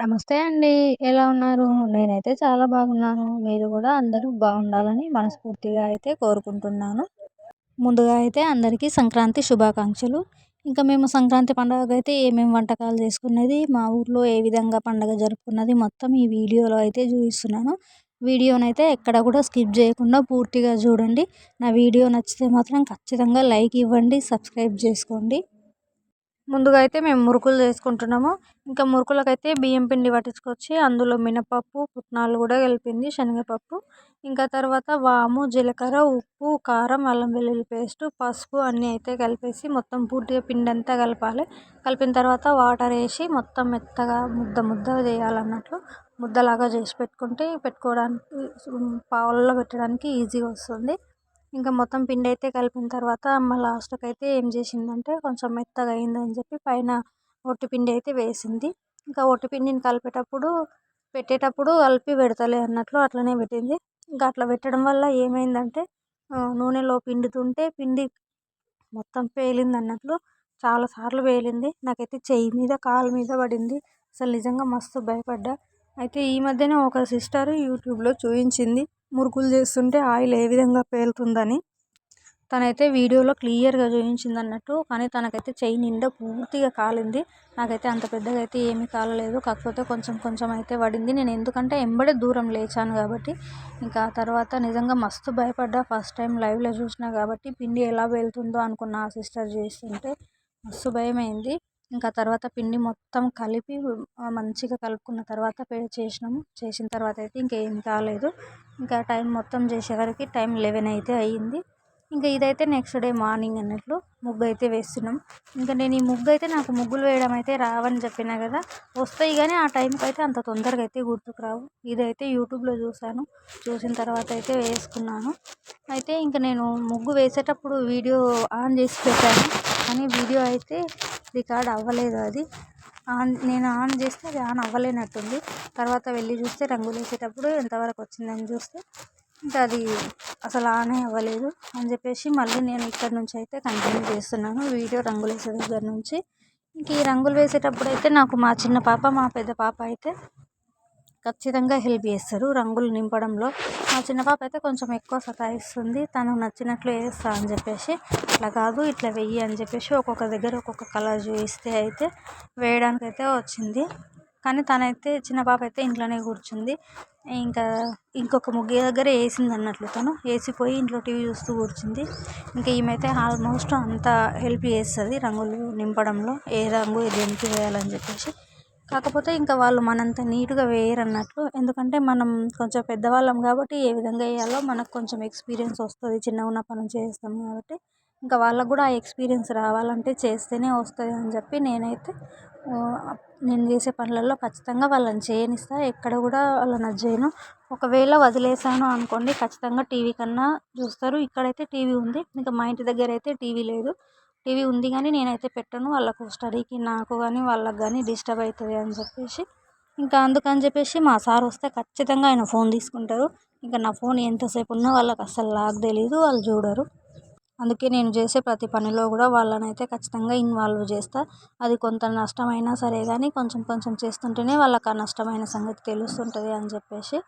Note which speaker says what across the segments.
Speaker 1: నమస్తే అండి. ఎలా ఉన్నారు? నేనైతే చాలా బాగున్నాను. మీరు కూడా అందరూ బాగుండాలని మనస్ఫూర్తిగా అయితే కోరుకుంటున్నాను. ముందుగా అయితే అందరికీ సంక్రాంతి శుభాకాంక్షలు. ఇంకా మేము సంక్రాంతి పండుగకైతే ఏమేమి వంటకాలు చేసుకున్నది, మా ఊర్లో ఏ విధంగా పండుగ జరుపుకున్నది మొత్తం ఈ వీడియోలో అయితే చూపిస్తున్నాను. వీడియోనైతే ఎక్కడ కూడా స్కిప్ చేయకుండా పూర్తిగా చూడండి. నా వీడియో నచ్చితే మాత్రం ఖచ్చితంగా లైక్ ఇవ్వండి, సబ్స్క్రైబ్ చేసుకోండి. ముందుగా అయితే మేము మురుకులు చేసుకుంటున్నాము. ఇంకా మురుకులకైతే బియ్యం పిండి పట్టించుకొచ్చి అందులో మినపప్పు పుట్నాలు కూడా కలిపింది శనగపప్పు. ఇంకా తర్వాత వాము జీలకర్ర ఉప్పు కారం అల్లం వెల్లుల్లి పేస్ట్ పసుపు అన్నీ అయితే కలిపేసి మొత్తం పూర్తిగా పిండి అంతా కలపాలి. కలిపిన తర్వాత వాటర్ వేసి మొత్తం మెత్తగా ముద్ద ముద్ద చేయాలన్నట్లు ముద్దలాగా చేసి పెట్టుకుంటే పెట్టుకోవడానికి పావులలో పెట్టడానికి ఈజీగా వస్తుంది. ఇంకా మొత్తం పిండి అయితే కలిపిన తర్వాత అమ్మ లాస్ట్కి అయితే ఏం చేసిందంటే కొంచెం మెత్తగా అయిందని చెప్పి పైన ఒట్టి పిండి అయితే వేసింది. ఇంకా ఒట్టి పిండిని కలిపేటప్పుడు పెట్టేటప్పుడు కలిపి పెడతలే అన్నట్లు అట్లనే పెట్టింది. ఇంకా అట్లా పెట్టడం వల్ల ఏమైందంటే నూనెలో పిండుతుంటే పిండి మొత్తం పేలింది అన్నట్లు చాలాసార్లు పేలింది. నాకైతే చెయ్యి మీద కాలు మీద పడింది. అసలు నిజంగా మస్తు భయపడ్డా. అయితే ఈ మధ్యనే ఒక సిస్టర్ యూట్యూబ్లో చూపించింది మురుకులు చేస్తుంటే ఆయిల్ ఏ విధంగా పేలుతుందని. తనైతే వీడియోలో క్లియర్గా చూపించింది అన్నట్టు కానీ తనకైతే చెయ్యి నిండా పూర్తిగా కాలింది. నాకైతే అంత పెద్దగా అయితే ఏమీ కాలలేదు. కాకపోతే కొంచెం కొంచెం అయితే పడింది. నేను ఎందుకంటే ఎంబడే దూరం లేచాను కాబట్టి ఇంకా తర్వాత నిజంగా మస్తు భయపడ్డా. ఫస్ట్ టైం లైవ్లో చూసినా కాబట్టి పిండి ఎలా వెళ్తుందో అనుకున్న ఆ సిస్టర్ చేస్తుంటే మస్తు భయమైంది. ఇంకా తర్వాత పిండి మొత్తం కలిపి మంచిగా కలుపుకున్న తర్వాత చేసినాము. చేసిన తర్వాత అయితే ఇంకేం కాలేదు. ఇంకా టైం మొత్తం చేసేవరకు టైం లెవెన్ అయితే అయ్యింది. ఇంకా ఇదైతే నెక్స్ట్ డే మార్నింగ్ అన్నట్లు ముగ్గు అయితే వేస్తున్నాం. ఇంకా నేను ఈ ముగ్గు అయితే నాకు ముగ్గులు వేయడం అయితే రావని చెప్పిన కదా వస్తాయి కానీ ఆ టైంకి అయితే అంత తొందరగా అయితే గుర్తుకురావు ఇదైతే యూట్యూబ్లో చూశాను. చూసిన తర్వాత అయితే వేసుకున్నాను. అయితే ఇంకా నేను ముగ్గు వేసేటప్పుడు వీడియో ఆన్ చేసి పెట్టాను. కానీ వీడియో అయితే రికార్డ్ అవ్వలేదు అది. ఆన్ నేను ఆన్ చేస్తే అది ఆన్ అవ్వలేనట్టుంది. తర్వాత వెళ్ళి చూస్తే రంగులు వేసేటప్పుడు ఎంతవరకు వచ్చిందని చూస్తే ఇంకా అది అసలు ఆనే అవ్వలేదు అని చెప్పేసి మళ్ళీ నేను ఇక్కడ నుంచి అయితే కంటిన్యూ చేస్తున్నాను. వీడియో రంగులు వేసే దగ్గర నుంచి. ఇంక ఈ రంగులు వేసేటప్పుడు అయితే నాకు మా చిన్న పాప మా పెద్ద పాప అయితే ఖచ్చితంగా హెల్ప్ చేస్తారు. రంగులు నింపడంలో మా చిన్న పాప అయితే కొంచెం ఎక్కువ సతాయిస్తుంది. తను నచ్చినట్లు వేస్తా అని చెప్పేసి అట్లా కాదు ఇట్లా వెయ్యి అని చెప్పేసి ఒక్కొక్క దగ్గర ఒక్కొక్క కలర్ చూపిస్తే అయితే వేయడానికి అయితే వచ్చింది. కానీ తనైతే చిన్న పాప అయితే ఇంట్లోనే కూర్చుంది. ఇంకా ఇంకొక ముగ్గు దగ్గర వేసింది అన్నట్లు తను. వేసిపోయి ఇంట్లో టీవీ చూస్తూ కూర్చుంది. ఇంకా ఈమెతే ఆల్మోస్ట్ అంతా హెల్ప్ చేస్తుంది రంగులు నింపడంలో. ఏ రంగు దేనికి వేయాలని చెప్పేసి కాకపోతే ఇంకా వాళ్ళు మనంత నీట్గా వేయరు అన్నట్లు ఎందుకంటే మనం కొంచెం పెద్దవాళ్ళం కాబట్టి ఏ విధంగా వేయాలో మనకు కొంచెం ఎక్స్పీరియన్స్ వస్తుంది. చిన్నగా ఉన్నప్పటి నుంచి చేస్తాం కాబట్టి ఇంకా వాళ్ళకు కూడా ఆ ఎక్స్పీరియన్స్ రావాలంటే చేస్తేనే వస్తుంది అని చెప్పి నేనైతే నేను చేసే పనులలో ఖచ్చితంగా వాళ్ళని చేయనిస్తా. ఎక్కడ కూడా వాళ్ళని అది చేయను. ఒకవేళ వదిలేసాను అనుకోండి ఖచ్చితంగా టీవీ కన్నా చూస్తారు. ఇక్కడైతే టీవీ ఉంది. ఇంకా మా ఇంటి దగ్గర అయితే టీవీ లేదు. టీవీ ఉంది కానీ నేనైతే పెట్టను. వాళ్ళకు స్టడీకి నాకు కానీ వాళ్ళకి కానీ డిస్టర్బ్ అవుతుంది అని చెప్పేసి. ఇంకా అందుకని చెప్పేసి మా సార్ వస్తే ఖచ్చితంగా ఆయన ఫోన్ తీసుకుంటారు. ఇంకా నా ఫోన్ ఎంతసేపు ఉన్నా వాళ్ళకి అసలు నాకు తెలీదు వాళ్ళు చూడరు. అందుకే నేను చేసే ప్రతి పనిలో కూడా వాళ్ళని అయితే ఖచ్చితంగా ఇన్వాల్వ్ చేస్తా. అది కొంత నష్టమైనా సరే కానీ కొంచెం కొంచెం చేస్తుంటేనే వాళ్ళకి ఆ నష్టమైన సంగతి తెలుస్తుంటుంది అని చెప్పేసి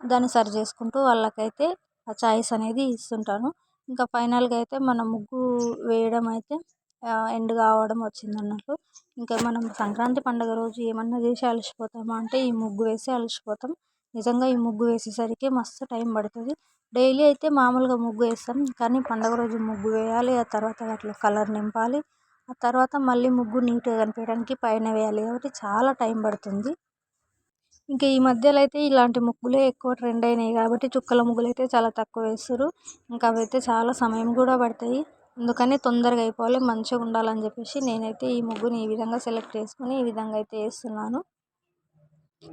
Speaker 1: దాన్ని సరి చేసుకుంటూ వాళ్ళకైతే ఆ చాయిస్ అనేది ఇస్తుంటాను. ఇంకా ఫైనల్గా అయితే మన ముగ్గు వేయడం అయితే ఎండ్ కావడం వచ్చింది అన్నట్టు ఇంకా మనం సంక్రాంతి పండుగ రోజు ఏమన్నా చేసి అలసిపోతామా అంటే ఈ ముగ్గు వేసి అలసిపోతాం. నిజంగా ఈ ముగ్గు వేసేసరికి మస్తు టైం పడుతుంది. డైలీ అయితే మామూలుగా ముగ్గు వేస్తాం. కానీ పండుగ రోజు ముగ్గు వేయాలి. ఆ తర్వాత వాటిలో కలర్ నింపాలి. ఆ తర్వాత మళ్ళీ ముగ్గు నీట్గా కనిపించడానికి పైన వేయాలి. కాబట్టి చాలా టైం పడుతుంది. ఇంకా ఈ మధ్యలో అయితే ఇలాంటి ముగ్గులే ఎక్కువ ట్రెండ్ అయినాయి కాబట్టి చుక్కల ముగ్గులు అయితే చాలా తక్కువ వేస్తారు ఇంకా అవి అయితే చాలా సమయం కూడా పడతాయి. అందుకని తొందరగా అయిపోవాలి మంచిగా ఉండాలని చెప్పేసి నేనైతే ఈ ముగ్గుని ఈ విధంగా సెలెక్ట్ చేసుకుని ఈ విధంగా అయితే వేస్తున్నాను.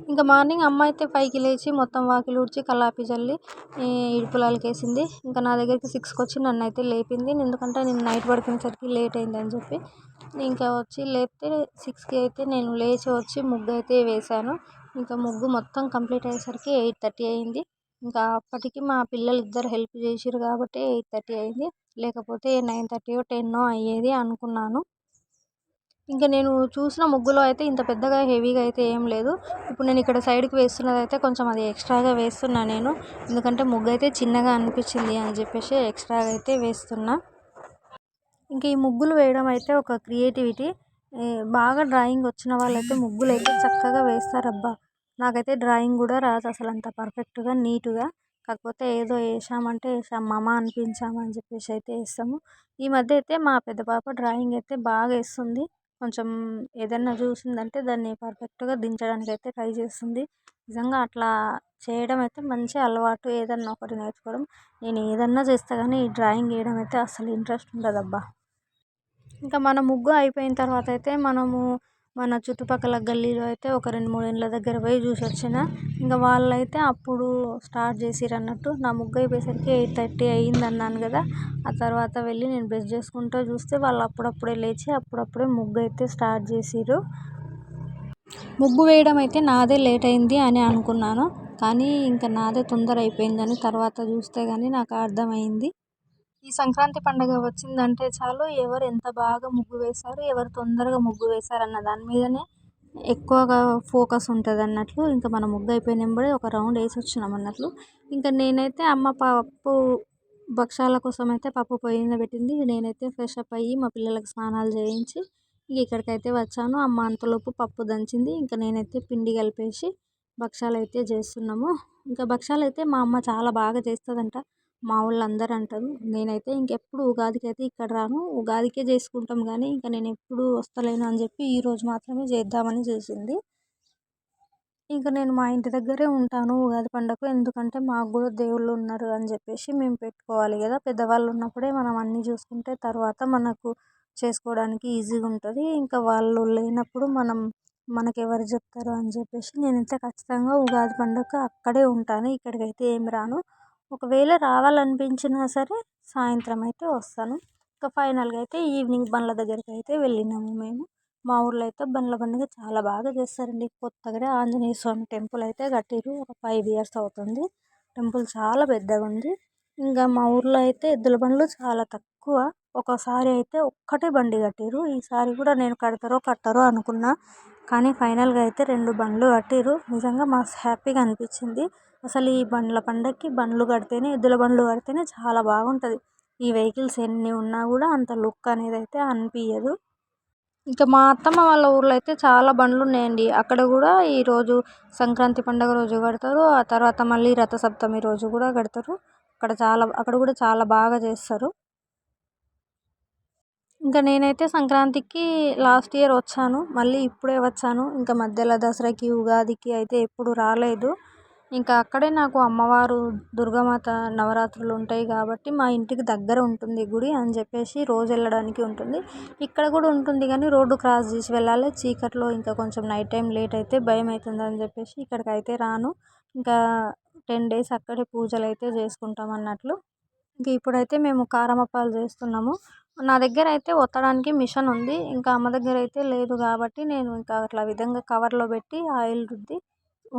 Speaker 1: ఇంకా మార్నింగ్ అమ్మ అయితే పైకి లేచి మొత్తం వాకిలి ఊడ్చి కల్లాపి చల్లి ఇడుపులాలకి వేసింది. ఇంకా నా దగ్గరికి సిక్స్కి వచ్చి నన్ను అయితే లేపింది. ఎందుకంటే నేను నైట్ పడుకునేసరికి లేట్ అయింది అని చెప్పి. ఇంకా వచ్చి లేపితే సిక్స్కి అయితే నేను లేచి వచ్చి ముగ్గు అయితే వేసాను ఇంకా ముగ్గు మొత్తం కంప్లీట్ అయ్యేసరికి ఎయిట్ థర్టీ అయింది. ఇంకా అప్పటికి మా పిల్లలు ఇద్దరు హెల్ప్ చేసారు కాబట్టి ఎయిట్ థర్టీ అయింది. లేకపోతే నైన్ థర్టీ టెన్నో అయ్యేది అనుకున్నాను. ఇంకా నేను చూసిన ముగ్గులో అయితే ఇంత పెద్దగా హెవీగా అయితే ఏం లేదు. ఇప్పుడు నేను ఇక్కడ సైడ్కి వేస్తున్నది అయితే కొంచెం అది ఎక్స్ట్రాగా వేస్తున్నా నేను. ఎందుకంటే ముగ్గు అయితే చిన్నగా అనిపించింది అని చెప్పేసి ఎక్స్ట్రాగా అయితే వేస్తున్నా. ఇంకా ఈ ముగ్గులు వేయడం అయితే ఒక క్రియేటివిటీ. బాగా డ్రాయింగ్ వచ్చిన వాళ్ళైతే ముగ్గులు అయితే చక్కగా వేస్తారబ్బా. నాకైతే డ్రాయింగ్ కూడా రాదు అసలు అంత పర్ఫెక్ట్గా నీట్గా. కాకపోతే ఏదో వేసామంటే వేసాం మమ అనిపించామని చెప్పేసి అయితే వేస్తాము ఈ మధ్య అయితే మా పెద్ద పాప డ్రాయింగ్ అయితే బాగా వేస్తుంది కొంచెం ఏదన్నా చూసిందంటే దాన్ని పర్ఫెక్ట్గా దించడానికి అయితే ట్రై చేస్తుంది. నిజంగా అట్లా చేయడం అయితే మంచి అలవాటు ఏదన్నా ఒకటి నేర్చుకోవడం. నేను ఏదన్నా చేస్తా కానీ ఈ డ్రాయింగ్ వేయడం అయితే అసలు ఇంట్రెస్ట్ ఉండదబ్బా. ఇంకా మన ముగ్గు అయిపోయిన తర్వాత అయితే మనము మన చుట్టుపక్కల గల్లీలో అయితే ఒక రెండు మూడు ఇండ్ల దగ్గర పోయి చూసి వచ్చిన ఇంకా వాళ్ళైతే అప్పుడు స్టార్ట్ చేసిర్రు అన్నట్టు నా ముగ్గు అయిపోయేసరికి ఎయిట్ థర్టీ అయ్యింది అన్నాను కదా. ఆ తర్వాత వెళ్ళి నేను బ్రష్ చేసుకుంటూ చూస్తే వాళ్ళు అప్పుడప్పుడే లేచి అప్పుడప్పుడే ముగ్గు అయితే స్టార్ట్ చేసిర్రు. ముగ్గు వేయడం అయితే నాదే లేట్ అయింది అని అనుకున్నాను. కానీ ఇంకా నాదే తొందర అయిపోయిందని తర్వాత చూస్తే కానీ నాకు అర్థమైంది. ఈ సంక్రాంతి పండుగ వచ్చిందంటే చాలు ఎవరు ఎంత బాగా ముగ్గు వేశారు ఎవరు తొందరగా ముగ్గు వేశారు అన్న దాని మీదనే ఎక్కువగా ఫోకస్ ఉంటుంది అన్నట్లు ఇంకా మన ముగ్గు అయిపోయిన వెంబడే ఒక రౌండ్ వేసి వచ్చినాం అన్నట్లు. ఇంకా నేనైతే అమ్మ పప్పు భక్షాల కోసం అయితే పప్పు పొయ్యి మీద పెట్టింది. నేనైతే ఫ్రెష్ అప్ అయ్యి మా పిల్లలకు స్నానాలు చేయించి ఇక్కడికైతే వచ్చాను. అమ్మ అంతలోపు పప్పు దంచింది. ఇంకా నేనైతే పిండి కలిపేసి భక్షాలు అయితే చేస్తున్నాము. ఇంకా భక్షాలు అయితే మా అమ్మ చాలా బాగా చేస్తుందంట. మా వాళ్ళు అందరూ అంటారు. నేనైతే ఇంకెప్పుడు ఉగాదికి అయితే ఇక్కడ రాను. ఉగాదికే చేసుకుంటాం కానీ ఇంకా నేను ఎప్పుడు వస్తలేను అని చెప్పి ఈరోజు మాత్రమే చేద్దామని చేసింది. ఇంకా నేను మా ఇంటి దగ్గరే ఉంటాను ఉగాది పండగ ఎందుకంటే మాకు కూడా దేవుళ్ళు ఉన్నారు అని చెప్పేసి మేము పెట్టుకోవాలి కదా. పెద్దవాళ్ళు ఉన్నప్పుడే మనం అన్నీ చూసుకుంటే తర్వాత మనకు చేసుకోవడానికి ఈజీగా ఉంటుంది. ఇంకా వాళ్ళు లేనప్పుడు మనం మనకి ఎవరు చెప్తారు అని చెప్పేసి నేనైతే ఖచ్చితంగా ఉగాది పండుగకు అక్కడే ఉంటాను. ఇక్కడికైతే ఏమి రాను. ఒకవేళ రావాలనిపించినా సరే సాయంత్రం అయితే వస్తాను. ఇంకా ఫైనల్గా అయితే ఈవినింగ్ బండ్ల దగ్గరికి అయితే వెళ్ళినాము మేము. మా ఊర్లో అయితే బండ్ల పండుగ చాలా బాగా చేస్తారండి. కొత్తగా ఆంజనేయ స్వామి టెంపుల్ అయితే కట్టిరు ఒక ఫైవ్ ఇయర్స్ అవుతుంది. టెంపుల్ చాలా పెద్దగా ఉంది. ఇంకా మా ఊర్లో అయితే ఎద్దుల బండ్లు చాలా తక్కువ. ఒకసారి అయితే ఒక్కటే బండి కట్టిరు ఈసారి కూడా నేను కడతారో కట్టరో అనుకున్నా. కానీ ఫైనల్గా అయితే రెండు బండ్లు కట్టిరు నిజంగా మస్తు హ్యాపీగా అనిపించింది. అసలు ఈ బండ్ల పండక్కి బండ్లు కడితేనే ఎద్దుల బండ్లు కడితేనే చాలా బాగుంటుంది. ఈ వెహికల్స్ ఎన్ని ఉన్నా కూడా అంత లుక్ అనేది అయితే అనిపించదు ఇంకా మా అత్తమ్మ వాళ్ళ ఊర్లో అయితే చాలా బండ్లు ఉన్నాయండి అక్కడ కూడా ఈరోజు సంక్రాంతి పండుగ రోజు కడతారు. ఆ తర్వాత మళ్ళీ రథసప్తమి రోజు కూడా కడతారు. అక్కడ చాలా అక్కడ కూడా చాలా బాగా చేస్తారు. ఇంకా నేనైతే సంక్రాంతికి లాస్ట్ ఇయర్ వచ్చాను. మళ్ళీ ఇప్పుడే వచ్చాను. ఇంకా మధ్యలో దసరాకి ఉగాదికి అయితే ఎప్పుడు రాలేదు. ఇంకా అక్కడే నాకు అమ్మవారు దుర్గామాత నవరాత్రులు ఉంటాయి కాబట్టి మా ఇంటికి దగ్గర ఉంటుంది గుడి అని చెప్పేసి రోజు వెళ్ళడానికి ఉంటుంది. ఇక్కడ కూడా ఉంటుంది కానీ రోడ్డు క్రాస్ చేసి వెళ్ళాలి. చీకట్లో ఇంకా కొంచెం నైట్ టైం లేట్ అయితే భయం అవుతుంది అని చెప్పేసి ఇక్కడికి అయితే రాను. ఇంకా టెన్ డేస్ అక్కడే పూజలు అయితే చేసుకుంటాం అన్నట్లు. ఇంక ఇప్పుడైతే మేము కారమప్పాలు చేస్తున్నాము. నా దగ్గర అయితే ఒత్తడానికి మిషన్ ఉంది. ఇంకా అమ్మ దగ్గర అయితే లేదు కాబట్టి నేను ఇంకా అట్లా విధంగా కవర్లో పెట్టి ఆయిల్ రుద్ది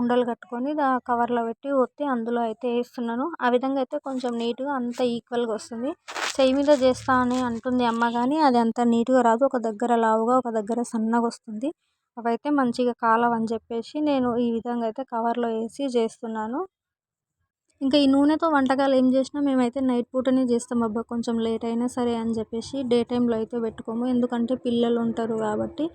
Speaker 1: ఉండలు కట్టుకొని కవర్లో పెట్టి ఒత్తి అందులో అయితే వేస్తున్నాను ఆ విధంగా అయితే కొంచెం నీట్గా అంత ఈక్వల్గా వస్తుంది. చెయ్యి మీద చేస్తా అని అంటుంది అమ్మ కానీ అది అంత నీట్గా రాదు. ఒక దగ్గర లావుగా ఒక దగ్గర సన్నగా వస్తుంది. అవైతే మంచిగా కాలవని చెప్పేసి నేను ఈ విధంగా అయితే కవర్లో వేసి చేస్తున్నాను. ఇంకా ఈ నూనెతో వంటకాలు ఏం చేసినా మేమైతే నైట్ పూటనే చేస్తాం. అబ్బా కొంచెం లేట్ అయినా సరే అని చెప్పేసి డే టైంలో అయితే పెట్టుకోము. ఎందుకంటే పిల్లలు ఉంటారు కాబట్టి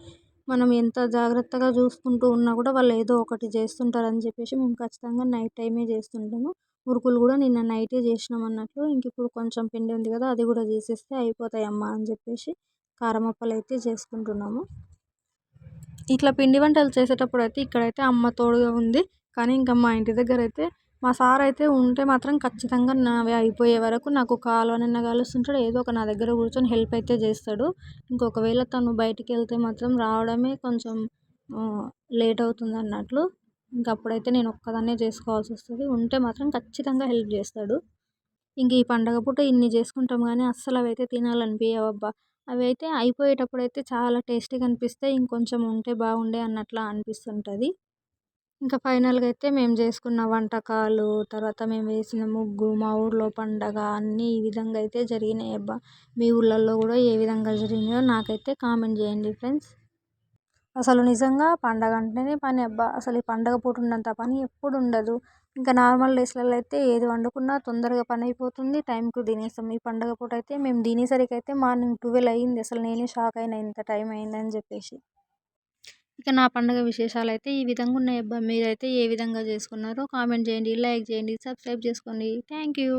Speaker 1: మనం ఎంత జాగ్రత్తగా చూసుకుంటూ ఉన్నా కూడా వాళ్ళు ఏదో ఒకటి చేస్తుంటారు అని చెప్పేసి మేము ఖచ్చితంగా నైట్ టైమే చేస్తుంటాము. మురుకులు కూడా నిన్న నైటే చేసినాం అన్నట్లు. ఇంక ఇప్పుడు కొంచెం పిండి ఉంది కదా అది కూడా చేసేస్తే అయిపోతాయి అమ్మ అని చెప్పేసి కారం అప్పలు అయితే చేసుకుంటున్నాము. ఇట్లా పిండి వంటలు చేసేటప్పుడు అయితే ఇక్కడైతే అమ్మ తోడుగా ఉంది. కానీ ఇంకా మా ఇంటి దగ్గర అయితే మా సార్ అయితే ఉంటే మాత్రం ఖచ్చితంగా నావి అయిపోయే వరకు నాకు కాలువనన్నా కలుస్తుంటాడు. ఏదో ఒక నా దగ్గర కూర్చొని హెల్ప్ అయితే చేస్తాడు. ఇంకొకవేళ తను బయటికి వెళ్తే మాత్రం రావడమే కొంచెం లేట్ అవుతుంది అన్నట్లు. ఇంక అప్పుడైతే నేను ఒక్కదాన్నే చేసుకోవాల్సి వస్తుంది. ఉంటే మాత్రం ఖచ్చితంగా హెల్ప్ చేస్తాడు. ఇంక ఈ పండగ పూట ఇన్ని చేసుకుంటాం కానీ అస్సలు అవి అయితే తినాలనిపించవు అవి అయితే అయిపోయేటప్పుడు అయితే చాలా టేస్టీగా అనిపిస్తాయి. ఇంకొంచెం ఉంటే బాగుండే అన్నట్లా అనిపిస్తుంటుంది. ఇంకా ఫైనల్గా అయితే మేము చేసుకున్న వంటకాలు తర్వాత మేము వేసిన ముగ్గు మా ఊర్లో పండగ అన్నీ ఈ విధంగా అయితే జరిగినాయి. అబ్బా మీ ఊళ్ళల్లో కూడా ఏ విధంగా జరిగినాయో నాకైతే కామెంట్ చేయండి ఫ్రెండ్స్. అసలు నిజంగా పండగ అంటేనే పని అబ్బా. అసలు ఈ పండగ పూట ఉన్నంత పని ఎప్పుడు ఉండదు. ఇంకా నార్మల్ డేస్లలో అయితే ఏది వండుకున్నా తొందరగా పని అయిపోతుంది టైంకు తినేస్తాం. ఈ పండగ పూట అయితే మేము తినేసరికి అయితే మార్నింగ్ ట్వెల్వ్ అయింది. అసలు నేనే షాక్ అయినా ఇంత టైం అయిందని చెప్పేసి. ఇక నా పండగ విశేషాలు అయితే ఈ విధంగా ఉన్నాయి అబ్బా. మీరైతే ఏ విధంగా చేసుకున్నారో కామెంట్ చేయండి లైక్ చేయండి సబ్స్క్రైబ్ చేసుకోండి. Thank you